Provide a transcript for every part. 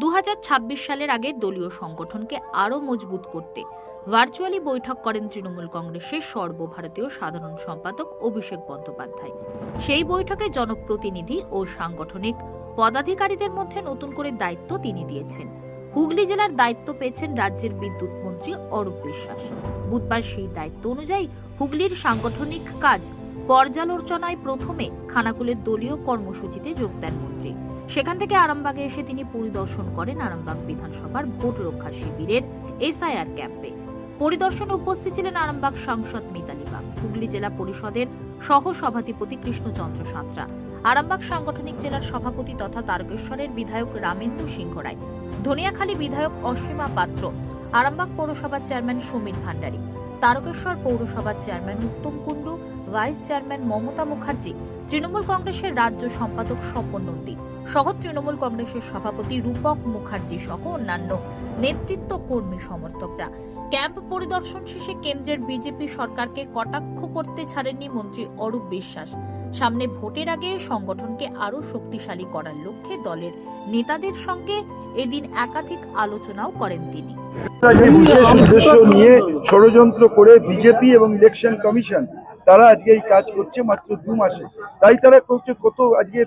দু হাজার ছাব্বিশ সালের আগে দলীয় সংগঠনকে আরও মজবুত করতে ভার্চুয়ালি বৈঠক করেন তৃণমূল কংগ্রেসের সর্বভারতীয় সাধারণ সম্পাদক অভিষেক বন্দ্যোপাধ্যায়। সেই বৈঠকে জনপ্রতিনিধি ও সাংগঠনিক পদাধিকারীদের মধ্যে নতুন করে দায়িত্ব তিনি দিয়েছেন। হুগলি জেলার দায়িত্ব পেয়েছেন রাজ্যের বিদ্যুৎ মন্ত্রী অরূপ বিশ্বাস। বুধবার সেই দায়িত্ব অনুযায়ী হুগলির সাংগঠনিক কাজ পর্যালোচনায় প্রথমে খানাকুলের দলীয় কর্মসূচিতে যোগ দেন সেখান থেকে আরামবাগে এসে তিনি পরিদর্শন করেন আরামবাগ বিধানসভার ভোট রক্ষা শিবিরের এসআইআর ক্যাম্পে। পরিদর্শনে উপস্থিত ছিলেন আরামবাগ সাংসদ মিতালি বাগ, হুগলি জেলা পরিষদের সহ সভাধিপতি কৃষ্ণচন্দ্র সাঁতরা, আরামবাগ সাংগঠনিক জেলার সভাপতি তথা তারকেশ্বরের বিধায়ক রামেন্দু সিংহ রায়, ধনিয়াখালী বিধায়ক অসীমা পাত্র, আরামবাগ পৌরসভার চেয়ারম্যান সমীর ভান্ডারী, তারকেশ্বর পৌরসভার chairman Uttam Kundu vice chairman Mamata Mukherjee, Trinamool কংগ্রেসের রাজ্য সম্পাদক স্বপন নন্দী সহ তৃণমূল কংগ্রেসের সভাপতি রূপক মুখার্জি সহ অন্যান্য নেতৃত্ব কর্মী সমর্থকরা। ক্যাম্প পরিদর্শন শেষে কেন্দ্রের বিজেপি সরকারকে কটাক্ষ করতে ছাড়েননি মন্ত্রী অরূপ বিশ্বাস। সামনে ভোটের আগে সংগঠনকে আরও শক্তিশালী করার লক্ষ্যে দলের নেতাদের সঙ্গে এদিন একাধিক আলোচনাও করেন তিনি। উদ্দেশ্য নিয়ে ষড়যন্ত্র করে বিজেপি এবং ইলেকশন কমিশন তারা আজকে এই কাজ করছে মাত্র দু মাসে। তাই তারা করছে কত আজকে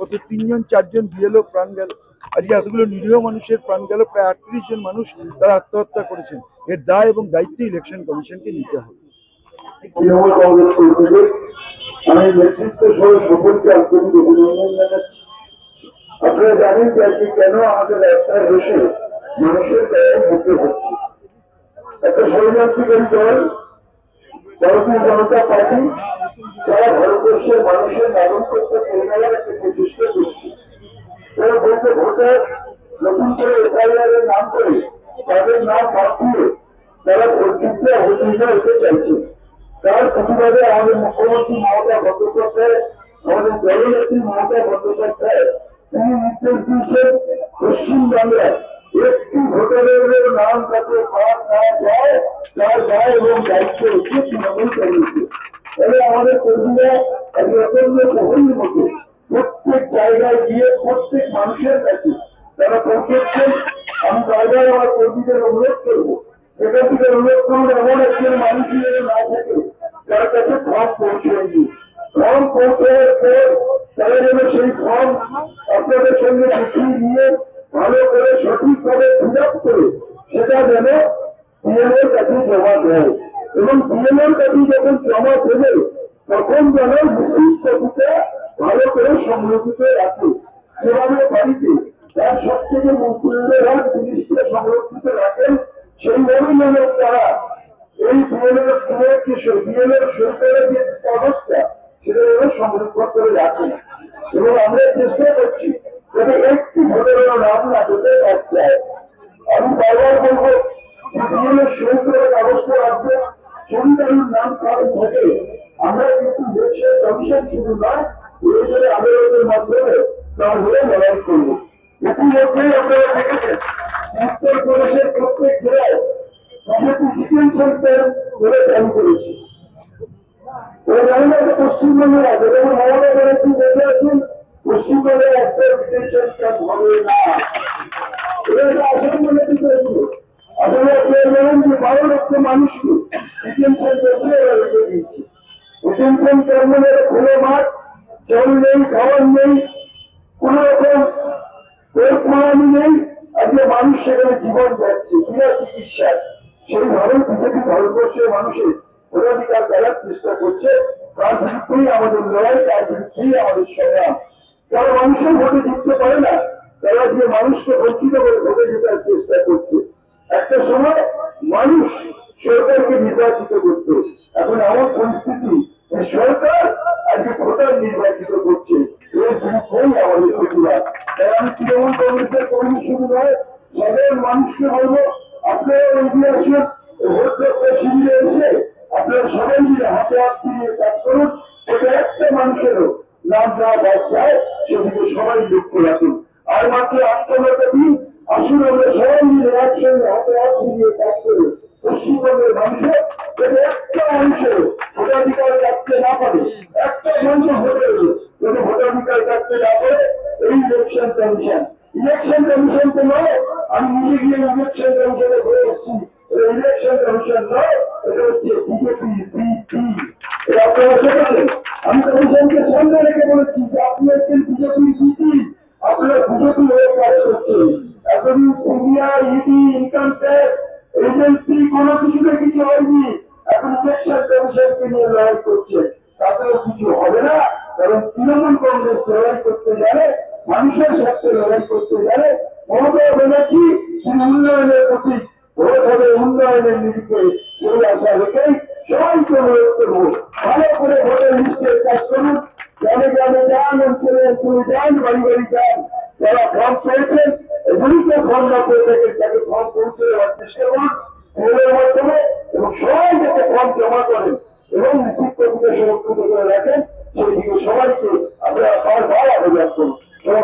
কত তিনজন, চারজন বিএলও প্রাণ গেল। আজকে এতগুলো নিরীহ মানুষের প্রাণ গেল, প্রায় আটত্রিশ জন মানুষ তারা আত্মহত্যা করেছেন। এর দায় এবং দায়িত্ব ইলেকশন কমিশনকে নিতে হবে। আমি নেতৃত্ব সহ সকলকে আন্তরিক অভিনন্দন জানাচ্ছি। আপনারা জানেন যে আজকে কেন আমাদের রাস্তায় বসে মানুষের গায়ে মুখে হচ্ছে একটা ষড়যন্ত্রকারী দল ভারতীয় জনতা পার্টি সারা ভারতবর্ষের মানুষের নাগরিক করতে পরিমাণের একটা প্রচেষ্টা করছে তারা বলতে ভোটার নতুন করে এসআইআর এর নাম করে তাদের নাম বাদ দিয়ে তারা ভোট অবতীর্ণ হতে চাইছে। তার প্রতিবাদে আমাদের মুখ্যমন্ত্রী মমতা বন্দ্যোপাধ্যায়, আমাদের দলনেত্রী মমতা বন্দ্যোপাধ্যায় তিনি নির্দেশ দিয়েছেন পশ্চিমবাংলায় একটি ভোটারের নাম যাতে বাদ না যায়, তার দায় এবং দায়িত্ব হচ্ছে তৃণমূল কংগ্রেসের তাহলে আমাদের কর্মীরা অত্যন্ত প্রহরীর মতো প্রত্যেক জায়গায় গিয়ে প্রত্যেক মানুষের কাছে তারা পৌঁছচ্ছেন আমি বারবার আমার কর্মীদের অনুরোধ করব এখান থেকে অনুরোধ করুন, এমন একজন মানুষই যেন না থাকে তার কাছে ফর্ম পৌঁছয়নি ফর্ম পৌঁছানোর পর তারা যেন সেই ফর্ম আপনাদের সঙ্গে মিটিয়ে নিয়ে ভালো করে সঠিকভাবে ফিল আপ করে সেটা যেন বিএলওর কাছে জমা দেয়। এবং বিএলওর কাছে যখন জমা দেবে, তখন যেন নিশ্চিত কপিটা ভালো করে সংরক্ষিত রাখে। যেভাবে বাড়িতে তার সব থেকে মূল্যবান জিনিসটা সংরক্ষিত রাখেন, সেইভাবেই যেন তারা এই যে বিএলএর সরকারের যে অবস্থা, সেটা যেন সংরক্ষণ করে রাখেন এবং আমরা চেষ্টা করছি যাতে একটি ভোটের নাম না যেতে পারছে, আমি বারবার বলব বিএলএর সরকারের অবস্থা রাখবে যদি কারোর নাম কারণ থাকে। আমরা কিন্তু ইলেকশন কমিশন শুধু নয় প্রয়োজনে আদালতের মাধ্যমে তার হয়ে লড়াই করব। ইতিমধ্যেই আপনারা দেখেছেন, উত্তর প্রদেশের প্রত্যেক জেলায় বিজেপি ডিটেনশন ক্যাম্প করে চালু করেছে। ওরা জানে না যে পশ্চিমবঙ্গের আগে যেমন মমতা ব্যানার্জি বেঁচে আছেন একটা ডিটেনশন হবে মানে নেই আজকে মানুষ জীবন যাচ্ছে, বিনা চিকিৎসা সেইভাবে বিজেপি ভারতবর্ষের মানুষের ভোটাধিকার দেওয়ার চেষ্টা করছে। তার বিরুদ্ধেই আমাদের লড়াই, তার বিরুদ্ধেই আমাদের সংগ্রাম। যারা মানুষের ভোটে জিততে পারে না, তারা যে মানুষকে বঞ্চিত করে ভোটে জেতার চেষ্টা করছে। একটা সময় মানুষ সরকারকে নির্বাচিত করত। এখন এমন পরিস্থিতি সরকার আজকে ভোটার নির্বাচিত করছে। এর বিরুদ্ধেই আমাদের প্রতিবাদ তাই আমি তৃণমূল কংগ্রেসের কর্মী শুধু নয়, সাধারণ মানুষকে বলব, আপনারা এগিয়ে আসুন, ভোট রক্ষা শিবিরে এসে আপনারা সবাই মিলে হাতে হাত ফিরিয়ে কাজ করুন। এটা একটা মানুষেরও নাম না বাদ যায়। সেদিকে সবাই লক্ষ্য রাখুন। আর মাত্র দিন, আসুন আমরা সবাই মিলে একসঙ্গে হাতে হাত ফিরিয়ে কাজ করি। পশ্চিমবঙ্গের মানুষের একটা মানুষের ভোটাধিকার রাখতে না পারে, একটা মানুষ ভোটের যাতে ভোটাধিকার রাখতে না পারে, এই ইলেকশন কমিশন ইলেকশন কমিশনকে নয়, আমি নিজে গিয়ে ইলেকশন কমিশনে ঘুরে এসেছি। ইলেকশন কমিশন নয়, এটা হচ্ছে বিজেপি বিপি আপনারা আমি কমিশনকে সামনে বলেছি যে আপনি হচ্ছেন বিজেপি বিপি আপনারা বিজেপি হয়ে কাজ করছেন এতদিন CBI ED income tax agency কোনো কিছুতে কিছু হয়নি এখন ইলেকশন কমিশনকে নিয়ে লড়াই করছে। তাতেও কিছু হবে না। কারণ তৃণমূল কংগ্রেস লড়াই করতে জানে মানুষের স্বার্থে লড়াই করতে জানে মমতা ব্যানার্জি তিনি উন্নয়নের প্রতি ভোট হবে উন্নয়নের নিরিখে সেই আশা রেখেই সবাইকে অনুরোধ করব। ভালো করে ভোটের লিস্টের কাজ করুন। গ্রামে গ্রামে যান অঞ্চলে অঞ্চলে যান বাড়ি বাড়ি যান যারা ফর্ম পেয়েছেন এগুলিকে ফর্ম করে থাকেন তাকে ফর্ম পৌঁছে দেওয়ার চেষ্টা করুন মেলের মাধ্যমে এবং সবাই যাতে ফর্ম জমা করেন এবং নিশ্চিত কর্মীকে সুরক্ষিত করে রাখেন সেই দিকে সবাইকে আমরা বারবার আবেদন করুন এবং